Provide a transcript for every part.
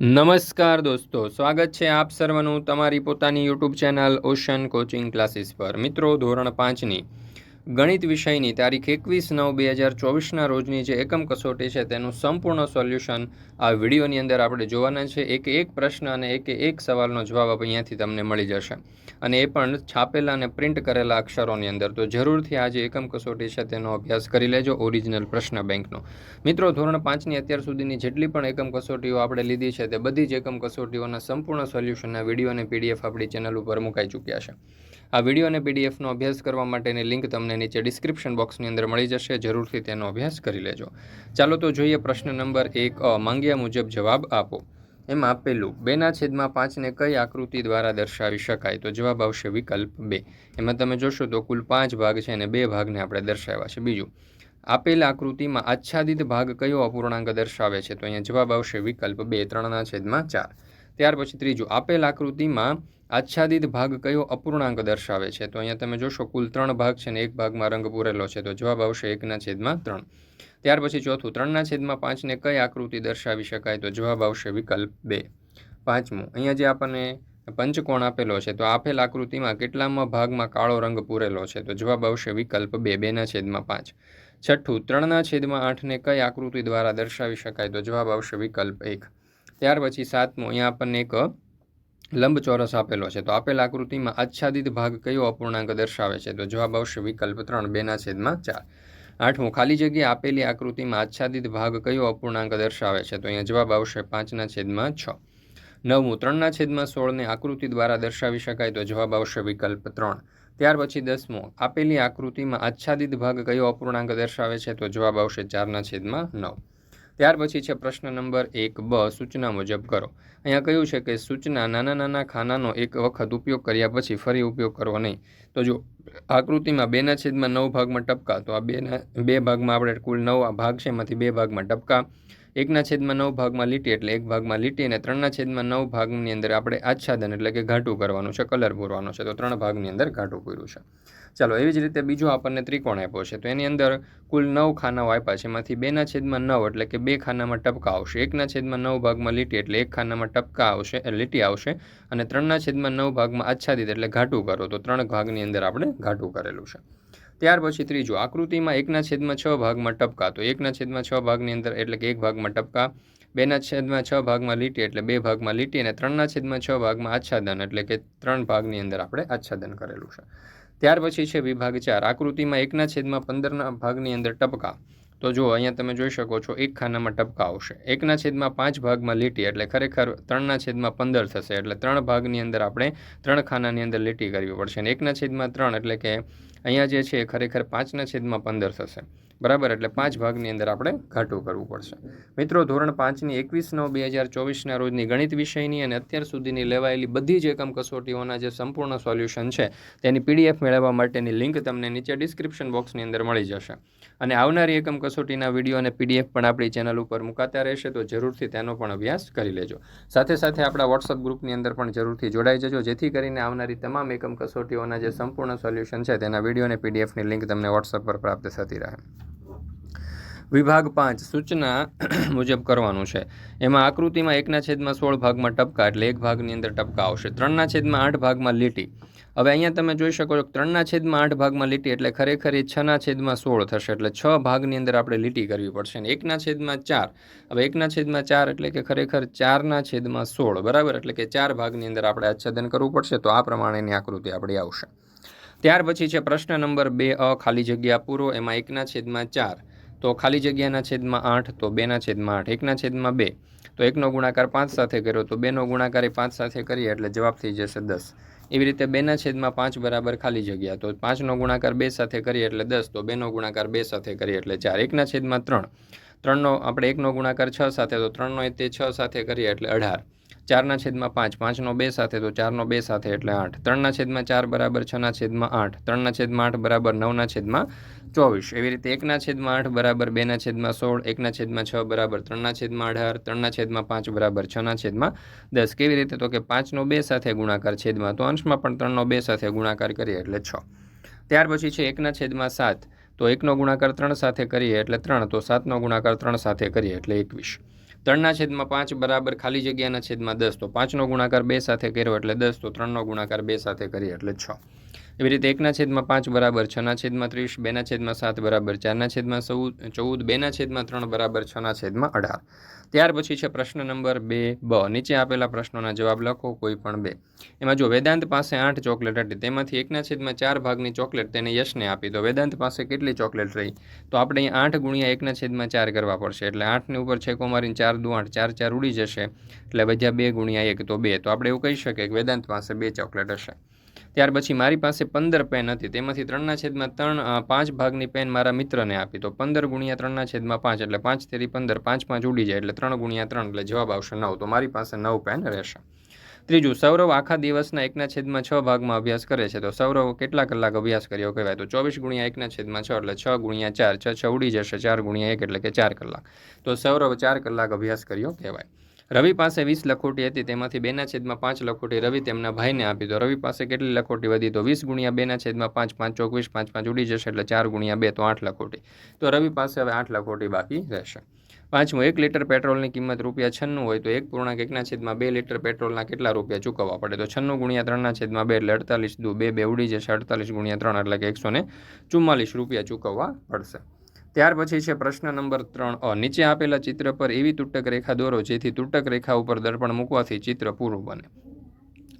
નમસ્કાર દોસ્તો, સ્વાગત છે આપ સર્વનું તમારી પોતાની YouTube channel Ocean Coaching Classes પર. મિત્રો, ધોરણ પાંચની ગણિત વિષયની તારીખ એકવીસ નવ બે હજાર ચોવીસના રોજની જે એકમ કસોટી છે, તેનું સંપૂર્ણ સોલ્યુશન આ વિડીયોની અંદર આપણે જોવાના છે. એક એક પ્રશ્ન અને એક એક સવાલનો જવાબ અહીંયાથી તમને મળી જશે. અને એ પણ છાપેલા અને પ્રિન્ટ કરેલા અક્ષરોની અંદર. તો જરૂરથી આ જે એકમ કસોટી છે, તેનો અભ્યાસ કરી લેજો ઓરિજિનલ પ્રશ્ન બેંકનો. મિત્રો, ધોરણ પાંચની અત્યાર સુધીની જેટલી પણ એકમ કસોટીઓ આપણે લીધી છે, તે બધી જ એકમ કસોટીઓના સંપૂર્ણ સોલ્યુશનના વીડિયો અને પીડીએફ આપણી ચેનલ ઉપર મુકાઈ ચૂક્યા છે. આ વીડિયો અને પીડીએફનો અભ્યાસ કરવા માટેની લિંક તમને નીચે ડિસ્ક્રિપ્શન બોક્સની અંદર મળી જશે. જરૂરથી તેનો અભ્યાસ કરી લેજો. ચાલો તો જોઈએ પ્રશ્ન નંબર એક માંગ્યા મુજબ જવાબ આપો. એમાં આપેલું, બેના છેદમાં પાંચને કઈ આકૃતિ દ્વારા દર્શાવી શકાય? તો જવાબ આવશે વિકલ્પ બે. એમાં તમે જોશો તો કુલ પાંચ ભાગ છે અને બે ભાગને આપણે દર્શાવ્યા છે. બીજું, આપેલ આકૃતિમાં આચ્છાદિત ભાગ કયો અપૂર્ણાંક દર્શાવે છે? તો અહીંયા જવાબ આવશે વિકલ્પ બે, ત્રણના છેદમાં ચાર. ત્યાર પછી ત્રીજું, આપેલ આકૃતિમાં આચ્છાદિત ભાગ કયો અપૂર્ણાંક દર્શાવે છે? તો અહીંયા તમે જોશો, કુલ ત્રણ ભાગ છે ને એક ભાગમાં રંગ પૂરેલો છે. તો જવાબ આવશે એકના છેદમાં ત્રણ. ત્યાર પછી ચોથું, ત્રણના છેદમાં પાંચને કઈ આકૃતિ દર્શાવી શકાય? તો જવાબ આવશે વિકલ્પ બે. પાંચમું, અહીંયા જે આપણને પંચકોણ આપેલો છે, તો આપેલ આકૃતિમાં કેટલામાં ભાગમાં કાળો રંગ પૂરેલો છે? તો જવાબ આવશે વિકલ્પ બે, બેના છેદમાં પાંચ. છઠ્ઠું, ત્રણના છેદમાં આઠને કઈ આકૃતિ દ્વારા દર્શાવી શકાય? તો જવાબ આવશે વિકલ્પ એક. ત્યાર પછી સાતમું, અહીંયા આપણને એક લંબચોરસ આપેલો છે. તો આપેલ આકૃતિમાં આચ્છાદિત ભાગ કયો અપૂર્ણાંક દર્શાવે છે? તો જવાબ આવશે વિકલ્પ ત્રણ બેના છેદમાં ચાર. આઠમું, ખાલી જગ્યા આપેલી આકૃતિમાં આચ્છાદિત ભાગ કયો અપૂર્ણાંક દર્શાવે છે? તો અહીંયા જવાબ આવશે પાંચના છેદમાં છ. નવમું ત્રણના છેદમાં સોળને આકૃતિ દ્વારા દર્શાવી શકાય તો જવાબ આવશે વિકલ્પ ત્રણ. ત્યાર પછી દસમું, આપેલી આકૃતિમાં આચ્છાદિત ભાગ કયો અપૂર્ણાંક દર્શાવે છે? તો જવાબ આવશે ચારના છેદમાં નવ. ત્યાર પછી છે પ્રશ્ન નંબર એક, બ, સૂચના મુજબ કરો. અહીંયા કહ્યું છે કે સૂચના નાના નાના ખાનાનો એક વખત ઉપયોગ કર્યા પછી ફરી ઉપયોગ કરવો નહીં. તો જો આકૃતિમાં બેના છેદમાં નવ ભાગમાં ટપકા, તો આ બેના બે ભાગમાં આપણે કુલ નવ ભાગ છે એમાંથી બે ભાગમાં ટપકા. એકના છેદમાં નવ ભાગમાં લીટી એટલે એક ભાગમાં લીટી અને ત્રણના છેદમાં નવ ભાગની અંદર આપણે આચ્છાદન એટલે કે ઘાટું કરવાનું છે, કલર પૂરવાનો છે. તો ત્રણ ભાગની અંદર ઘાટું પૂર્યું છે. ચાલો, એવી જ રીતે બીજો આપણને ત્રિકોણ આપ્યો છે. તો એની અંદર કુલ નવ ખાનાઓ આપ્યા છે. એમાંથી બેના છેદમાં નવ એટલે કે બે ખાનામાં ટપકા આવશે. એકના છેદમાં નવ ભાગમાં લીટી એટલે એક ખાનામાં ટપકા આવશે લીટી આવશે અને ત્રણના છેદમાં નવ ભાગમાં આચ્છાદિત એટલે ઘાટું કરો. તો ત્રણ ભાગની અંદર આપણે ઘાટું કરેલું છે. ત્યાર પછી ત્રીજું, આકૃતિમાં એકના છેદમાં છ ભાગમાં ટપકા. તો એકના છેદમાં છ ભાગની અંદર એટલે કે એક ભાગમાં ટપકા બેના છેદમાં છ ભાગમાં લીટી એટલે બે ભાગમાં લીટી અને ત્રણના છેદમાં છ ભાગમાં આચ્છાદન એટલે કે ત્રણ ભાગની અંદર આપણે આચ્છાદન કરેલું છે. ત્યાર પછી છે વિભાગ ચાર. આકૃતિમાં એકના છેદમાં પંદરના ભાગની અંદર ટપકા. તો જો અહીંયા તમે જોઈ શકો છો, એક ખાનામાં ટપકા આવશે. એકના છેદમાં પાંચ ભાગમાં લીટી, એટલે ખરેખર ત્રણના છેદમાં પંદર થશે. એટલે ત્રણ ભાગની અંદર આપણે ત્રણ ખાનાની અંદર લીટી કરવી પડશે. અને એકના છેદમાં ત્રણ, એટલે કે અહીંયા જે છે ખરેખર પાંચના છેદમાં પંદર થશે. બરાબર? એટલે પાંચ ભાગની અંદર આપણે ઘાટું કરવું પડશે. મિત્રો, ધોરણ પાંચની એકવીસ નવ બે હજાર ચોવીસના રોજની ગણિત વિષયની અને અત્યાર સુધીની લેવાયેલી બધી જ એકમ કસોટીઓના જે સંપૂર્ણ સોલ્યુશન છે, તેની પીડીએફ મેળવવા માટેની લિંક તમને નીચે ડિસ્ક્રિપ્શન બોક્સની અંદર મળી જશે. અને આવનારી એકમ કસોટીના વીડિયો અને પીડીએફ પણ આપણી ચેનલ ઉપર મુકાતા રહેશે, તો જરૂરથી તેનો પણ અભ્યાસ કરી લેજો. સાથે સાથે આપણા વોટ્સઅપ ગ્રુપની અંદર પણ જરૂરથી જોડાઈ જજો, જેથી કરીને આવનારી તમામ એકમ કસોટીઓના જે સંપૂર્ણ સોલ્યુશન છે, તેના વીડિયો અને પીડીએફની લિંક તમને વોટ્સઅપ પર પ્રાપ્ત થતી રહે. વિભાગ પાંચ, સૂચના મુજબ કરવાનું છે. એમાં આકૃતિમાં એકના છેદમાં સોળ ભાગમાં ટપકા એટલે એક ભાગની અંદર ટપકા આવશે. ત્રણના છેદમાં આઠ ભાગમાં લીટી. હવે અહીંયા તમે જોઈ શકો છો ત્રણના છેદમાં આઠ ભાગમાં લીટી એટલે ખરેખર એ છના છેદમાં સોળ થશે એટલે છ ભાગની અંદર આપણે લીટી કરવી પડશે અને એકના છેદમાં ચાર. હવે એકના છેદમાં ચાર એટલે કે ખરેખર ચારના છેદમાં સોળ, બરાબર? એટલે કે ચાર ભાગની અંદર આપણે આચ્છાદન કરવું પડશે, તો આ પ્રમાણેની આકૃતિ આપણી આવશે. ત્યાર પછી છે પ્રશ્ન નંબર બે, અ, ખાલી જગ્યા પૂરો, એમાં એકના છેદમાં ચાર. તો ખાલી જગ્યાના છેદમાં આઠ, તો બેના છેદમાં આઠ, એકના છેદમાં બે. તો એકનો ગુણાકાર પાંચ સાથે કર્યો, તો બેનો ગુણાકાર એ પાંચ સાથે કરીએ એટલે જવાબ થઈ જશે દસ. એવી રીતે બેના છેદમાં પાંચ બરાબર ખાલી જગ્યા, તો પાંચનો ગુણાકાર બે સાથે કરીએ એટલે દસ, તો બેનો ગુણાકાર બે સાથે કરીએ એટલે ચાર. એકના છેદમાં ત્રણ. ત્રણનો, આપણે એકનો ગુણાકાર છ સાથે, તો ત્રણનો તે છ સાથે કરીએ એટલે અઢાર. ચારના છેદમાં પાંચ, પાંચનો બે સાથે તો ચારનો બે સાથે એટલે આઠ. ત્રણના છેદમાં ચાર બરાબર, છના છેદમાં આઠ. ત્રણના છેદમાં આઠ બરાબર, નવના છેદમાં ચોવીસ. એવી રીતે એકના છેદમાં આઠ બરાબર, બેના છેદમાં સોળ, એકના છેદમાં છ બરાબર, ત્રણના છેદમાં અઢાર, ત્રણના છેદમાં પાંચ બરાબર, છના છેદમાં દસ. કેવી રીતે? તો કે પાંચનો બે સાથે ગુણાકાર છેદમાં. તો અંશમાં પણ ત્રણનો બે સાથે ગુણાકાર કરીએ એટલે છ. ત્યાર પછી છે એકના છેદમાં સાત. તો એકનો ગુણાકાર ત્રણ સાથે કરીએ એટલે ત્રણ. તો સાતનો ગુણાકાર ત્રણ સાથે કરીએ એટલે એકવીસ. ત્રણના છેદમાં પાંચ બરાબર ખાલી જગ્યાના છેદમાં દસ. તો પાંચનો ગુણાકાર બે સાથે કર્યો એટલે દસ, તો ત્રણનો ગુણાકાર બે સાથે કરીએ એટલે છ. એવી રીતે એકના છેદમાં પાંચ બરાબર, છના છેદમાં ત્રીસ, બેના છેદમાં સાત બરાબર, ચારના છેદમાં ચૌદ ચૌદ, બેના છેદમાં ત્રણ બરાબર, છના છેદમાં અઢાર. ત્યાર પછી છે પ્રશ્ન નંબર બે, બ. નીચે આપેલા પ્રશ્નોના જવાબ લખો, કોઈ પણ બે. એમાં જો વેદાંત પાસે આઠ ચોકલેટ હતી, તેમાંથી એકના છેદમાં ચાર ભાગની ચોકલેટ તેને યશને આપી. તો વેદાંત પાસે કેટલી ચોકલેટ રહી? તો આપણે અહીં આઠ ગુણ્યા એકના છેદમાં ચાર કરવા પડશે. એટલે આઠની ઉપર છેકો મારીને ચાર દુ આઠ ચાર ચાર ઉડી જશે. એટલે બધા બે ગુણ્યા એક, તો બે. તો આપણે એવું કહી શકીએ કે વેદાંત પાસે બે ચોકલેટ હશે. ત્યાર પછી મારી પાસે પંદર પેન હતી. તેમાંથી ત્રણના છેદમાં ત્રણ પાંચ ભાગની પેન મારા મિત્રને આપી. તો પંદર ગુણ્યા ત્રણના છેદમાં પાંચ એટલે પાંચ તેરી પંદર, પાંચ પાંચ ઉડી જાય એટલે ત્રણ ગુણ્યા ત્રણ એટલે જવાબ આવશે નવ. તો મારી પાસે નવ પેન રહેશે. ત્રીજું, સૌરવ આખા દિવસના એકના છેદમાં છ ભાગમાં અભ્યાસ કરે છે. તો સૌરવ કેટલા કલાક અભ્યાસ કર્યો કહેવાય? તો ચોવીસ ગુણ્યા એકના છેદમાં છ એટલે છ ગુણ્યા ચાર. છ છ ઉડી જશે. ચાર ગુણ્યા એક એટલે કે ચાર કલાક. તો સૌરવ ચાર કલાક અભ્યાસ કર્યો કહેવાય. રવિ પાસે વીસ લખોટી હતી, તેમાંથી બેના છેદમાં પાંચ લખોટી રવિ તેમના ભાઈને આપી તો રવિ પાસે કેટલી લખોટી વધી તો વીસ ગુણ્યા બેના છેદમાં પાંચ પાંચ ચોવીસ, પાંચ પાંચ ઉડી જશે એટલે ચાર ગુણ્યા બે તો આઠ લખોટી. તો રવિ પાસે હવે આઠ લખોટી બાકી રહેશે. પાંચમું, એક લીટર પેટ્રોલની કિંમત રૂપિયા છન્નું હોય તો એક પૂર્ણાંક એકના છેદમાં બે લીટર પેટ્રોલના કેટલા રૂપિયા ચૂકવવા પડે? તો છન્નું ગુણ્યા ત્રણના છેદમાં બે એટલે અડતાલીસ દુ બે બે ઉડી જશે અડતાલીસ ગુણ્યા ત્રણ એટલે કે એકસો ને રૂપિયા ચૂકવવા પડશે. ત્યાર પછી છે પ્રશ્ન નંબર ત્રણ. અ, નીચે આપેલા ચિત્ર પર એવી તૂટક રેખા દોરો જેથી તૂટક રેખા ઉપર દર્પણ મૂકવાથી ચિત્ર પૂરું બને.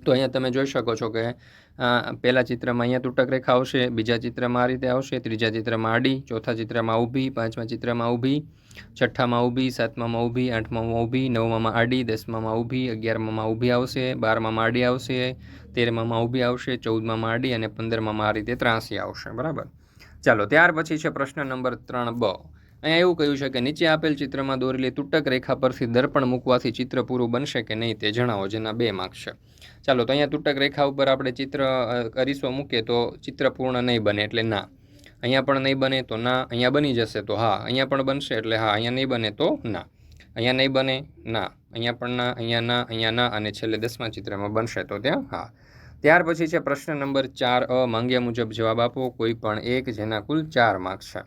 તો અહીંયા તમે જોઈ શકો છો કે પહેલા ચિત્રમાં અહીંયા તૂટક રેખા આવશે, બીજા ચિત્રમાં આ રીતે આવશે, ત્રીજા ચિત્રમાં આડી, ચોથા ચિત્રમાં ઊભી, પાંચમા ચિત્રમાં ઊભી, છઠ્ઠામાં ઊભી, સાતમામાં ઊભી, આઠમામાં ઊભી, નવમામાં આડી, દસમામાં ઊભી, અગિયારમામાં ઊભી આવશે બારમાં આડી આવશે, તેરમામાં ઊભી આવશે, ચૌદમામાં આડી અને પંદરમામાં આ રીતે ત્રાસી આવશે. બરાબર? ચાલો ત્યાર પછી છે પ્રશ્ન નંબર ત્રણ બ. અહીંયા એવું કહ્યું છે કે નીચે આપેલ ચિત્રમાં દોરેલી તૂટક રેખા પરથી દર્પણ મૂકવાથી ચિત્ર પૂરું બનશે કે નહીં તે જણાવો જેના બે માર્ક્સ છે. ચાલો તો અહીંયા તૂટક રેખા ઉપર આપણે ચિત્ર અ, કરીશું મૂકીએ તો ચિત્ર પૂર્ણ નહીં બને એટલે ના. અહીંયા પણ નહીં બને તો ના અહીંયા બની જશે તો હા અહીંયા પણ બનશે એટલે હા અહીંયા નહીં બને તો ના. અહીંયા નહીં બને ના. અહીંયા પણ ના અહીંયા ના અહીંયા ના અને છેલ્લે દસમા ચિત્રમાં બનશે તો ત્યાં હા. ત્યાર પછી છે પ્રશ્ન નંબર ચાર અ, માંગ્યા મુજબ જવાબ આપો. કોઈ પણ એક જેના કુલ ચાર માર્ક્સ છે.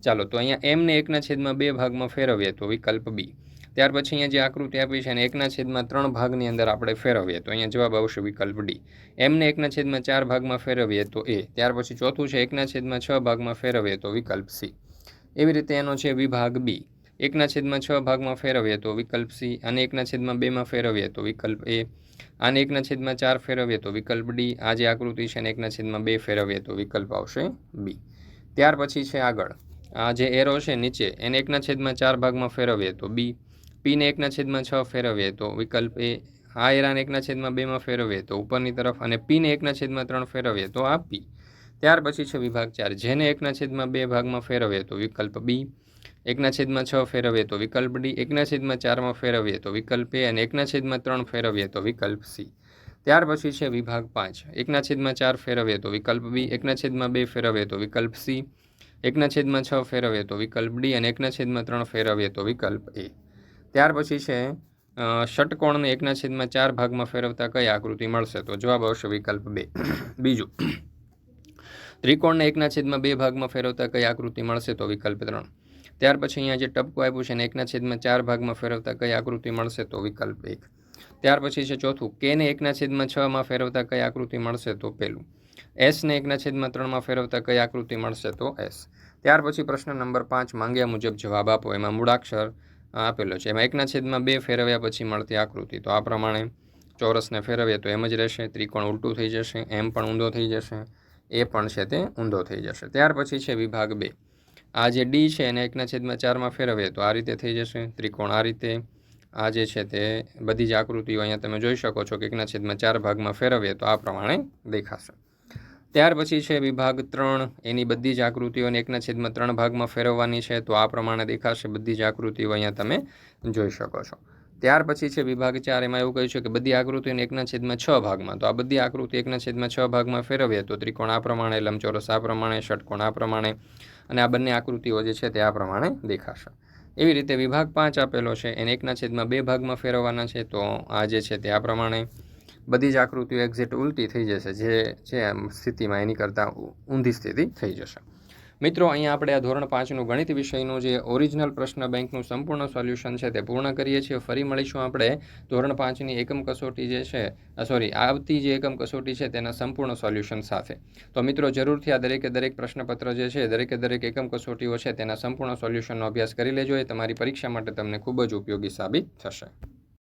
ચાલો, તો અહીંયા એમને એકના છેદમાં બે ભાગમાં ફેરવીએ તો વિકલ્પ બી ત્યાર પછી અહીંયા જે આકૃતિ આપી છે એને એકના છેદમાં ત્રણ ભાગની અંદર આપણે ફેરવીએ તો અહીંયા જવાબ આવશે વિકલ્પ ડી એમને એકના છેદમાં ચાર ભાગમાં ફેરવીએ તો એ ત્યાર પછી ચોથું છે એકના છેદમાં છ ભાગમાં ફેરવીએ તો વિકલ્પ સી એવી રીતે એનો છે વિભાગ બી એકના છેદમાં છ ભાગમાં ફેરવીએ તો વિકલ્પ સી અને એકના છેદમાં બેમાં ફેરવીએ તો વિકલ્પ એ. આને એકના છેદમાં ચાર ફેરવીએ તો વિકલ્પ ડી. આ જે આકૃતિ છે એને એકના છેદમાં બે ફેરવીએ તો વિકલ્પ આવશે બી. ત્યાર પછી છે આગળ. આ જે એરો છે નીચે, એને એકના છેદમાં ચાર ભાગમાં ફેરવીએ તો બી. પીને એકના છેદમાં છ ફેરવીએ તો વિકલ્પ એ. આ એરાને એકના છેદમાં બેમાં ફેરવીએ તો ઉપરની તરફ અને પીને એકના છેદમાં ત્રણ ફેરવીએ તો આ પી. ત્યાર પછી છે વિભાગ ચાર. જેને એકના છેદમાં બે ભાગમાં ફેરવીએ તો વિકલ્પ બી. એકના છેદમાં છ ફેરવીએ તો વિકલ્પ ડી, એકના છેદમાં ચારમાં ફેરવીએ તો વિકલ્પ એ અને એકના છેદમાં ત્રણ ફેરવીએ તો વિકલ્પ સી. ત્યાર પછી છે વિભાગ પાંચ. એકના છેદમાં ચાર ફેરવીએ તો વિકલ્પ બી, એકના છેદમાં બે ફેરવીએ તો વિકલ્પ સી, એકના છેદમાં છ ફેરવીએ તો વિકલ્પ ડી અને એકના છેદમાં ત્રણ ફેરવીએ તો વિકલ્પ એ. ત્યાર પછી છે ષટકોણને એકના છેદમાં ચાર ભાગમાં ફેરવતા કઈ આકૃતિ મળશે? તો જવાબ આવશે વિકલ્પ બે. બીજું, ત્રિકોણને એકના છેદમાં બે ભાગમાં ફેરવતા કઈ આકૃતિ મળશે? તો વિકલ્પ ત્રણ. ત્યાર પછી અહીંયા જે ટપકું આપ્યું છે એને એકના છેદમાં ચાર ભાગમાં ફેરવતા કઈ આકૃતિ મળશે તો વિકલ્પ એક. ત્યાર પછી છે ચોથું કેને એકના છેદમાં છમાં ફેરવતા કઈ આકૃતિ મળશે તો પહેલું એસને એકના છેદમાં ત્રણમાં ફેરવતા કઈ આકૃતિ મળશે તો એસ. ત્યાર પછી પ્રશ્ન નંબર પાંચ, માંગ્યા મુજબ જવાબ આપો. એમાં મૂળાક્ષર આપેલો છે. એમાં એકના છેદમાં બે ફેરવ્યા પછી મળતી આકૃતિ. તો આ પ્રમાણે ચોરસને ફેરવીએ તો એમ જ રહેશે. ત્રિકોણ ઉલટું થઈ જશે, એમ પણ ઊંધો થઈ જશે, એ પણ છે તે ઊંધો થઈ જશે. ત્યાર પછી છે વિભાગ બે. આ જે ડી છે એને એકના છેદમાં ચારમાં ફેરવીએ તો આ રીતે થઈ જશે. ત્રિકોણ આ રીતે. આ જે છે તે બધી જ આકૃતિઓ અહીંયા તમે જોઈ શકો છો કે એકના છેદમાં ચાર ભાગમાં ફેરવીએ તો આ પ્રમાણે દેખાશે. ત્યાર પછી છે વિભાગ ત્રણ. એની બધી જ આકૃતિઓને એકના છેદમાં ત્રણ ભાગમાં ફેરવવાની છે તો આ પ્રમાણે દેખાશે. બધી જ આકૃતિઓ અહીંયા તમે જોઈ શકો છો. ત્યાર પછી છે વિભાગ ચાર, એમાં એવું કહ્યું છે કે બધી આકૃતિઓને એકના છેદમાં છ ભાગમાં. તો આ બધી આકૃતિ એકના છેદમાં છ ભાગમાં ફેરવીએ તો ત્રિકોણ આ પ્રમાણે, લંબચોરસ આ પ્રમાણે, ષટકોણ આ પ્રમાણે અને આ બંને આકૃતિઓ જે છે તે આ પ્રમાણે દેખાશે. એવી રીતે વિભાગ પાંચ આપેલો છે, એને એકના છેદમાં બે ભાગમાં ફેરવવાના છે, તો આ જે છે તે આ પ્રમાણે બધી જ આકૃતિઓ એક્ઝેક્ટ ઉલટી થઈ જશે, જે છે સ્થિતિમાં એની કરતાં ઊંધી સ્થિતિ થઈ જશે. મિત્રો, અહીંયા આપણે આ ધોરણ પાંચનું ગણિત વિષયનું જે ઓરિજિનલ પ્રશ્ન બેંકનું સંપૂર્ણ સોલ્યુશન છે તે પૂર્ણ કરીએ છીએ. ફરી મળીશું આપણે ધોરણ પાંચની એકમ કસોટી જે છે સોરી આવતી જે એકમ કસોટી છે તેના સંપૂર્ણ સોલ્યુશન સાથે. તો મિત્રો, જરૂરથી આ દરેકે દરેક પ્રશ્નપત્ર જે છે, દરેકે દરેક એકમ કસોટીઓ છે તેના સંપૂર્ણ સોલ્યુશનનો અભ્યાસ કરી લેજો. એ તમારી પરીક્ષા માટે તમને ખૂબ જ ઉપયોગી સાબિત થશે.